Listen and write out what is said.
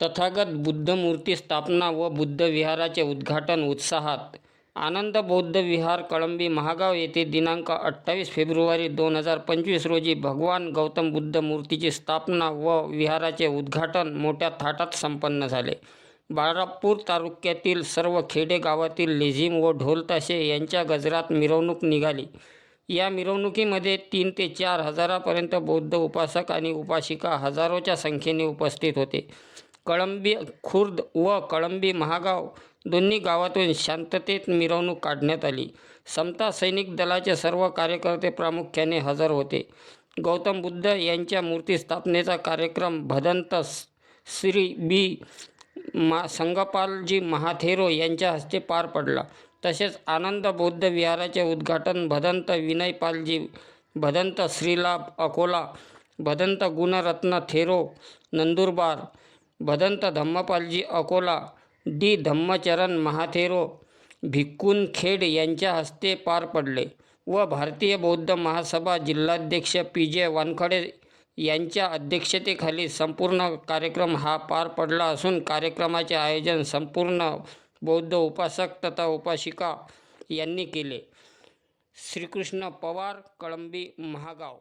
तथागत बुद्धमूर्ती स्थापना व बुद्ध विहाराचे उद्घाटन उत्साहात. आनंद बौद्ध विहार कळंबी महागाव येथे दिनांक अठ्ठावीस फेब्रुवारी दोन हजार पंचवीस रोजी भगवान गौतम बुद्ध मूर्तीची स्थापना व विहाराचे उद्घाटन मोठ्या थाटात संपन्न झाले. बाळापूर तालुक्यातील सर्व खेडे गावातील लेझिम व ढोलताशे यांच्या गजरात मिरवणूक निघाली. या मिरवणुकीमध्ये तीन ते चार हजारापर्यंत बौद्ध उपासक आणि उपासिका हजारोच्या संख्येने उपस्थित होते. कळंबी खुर्द व कळंबी महागाव दोन्ही गावातून शांततेत मिरवणूक काढण्यात आली. समता सैनिक दलाचे सर्व कार्यकर्ते प्रामुख्याने हजर होते. गौतम बुद्ध यांच्या मूर्ती स्थापनेचा कार्यक्रम भदंत श्री बी. मा संगपालजी महाथेरो यांच्या हस्ते पार पडला. तसेच आनंद बौद्ध विहाराचे उद्घाटन भदंत विनयपालजी भदंत श्रीलाभ अकोला भदंत गुणरत्न थेरो नंदुरबार भदंत धम्मपालजी अकोला डी धम्मचरण महाथेरो भिक्कून खेड यांच्या हस्ते पार पडले व भारतीय बौद्ध महासभा जिल्हाध्यक्ष पी जे वानखडे यांच्या अध्यक्षतेखाली संपूर्ण कार्यक्रम हा पार पडला असून कार्यक्रमाचे आयोजन संपूर्ण बौद्ध उपासक तथा उपासिका यांनी केले. श्रीकृष्ण पवार कळंबी महागाव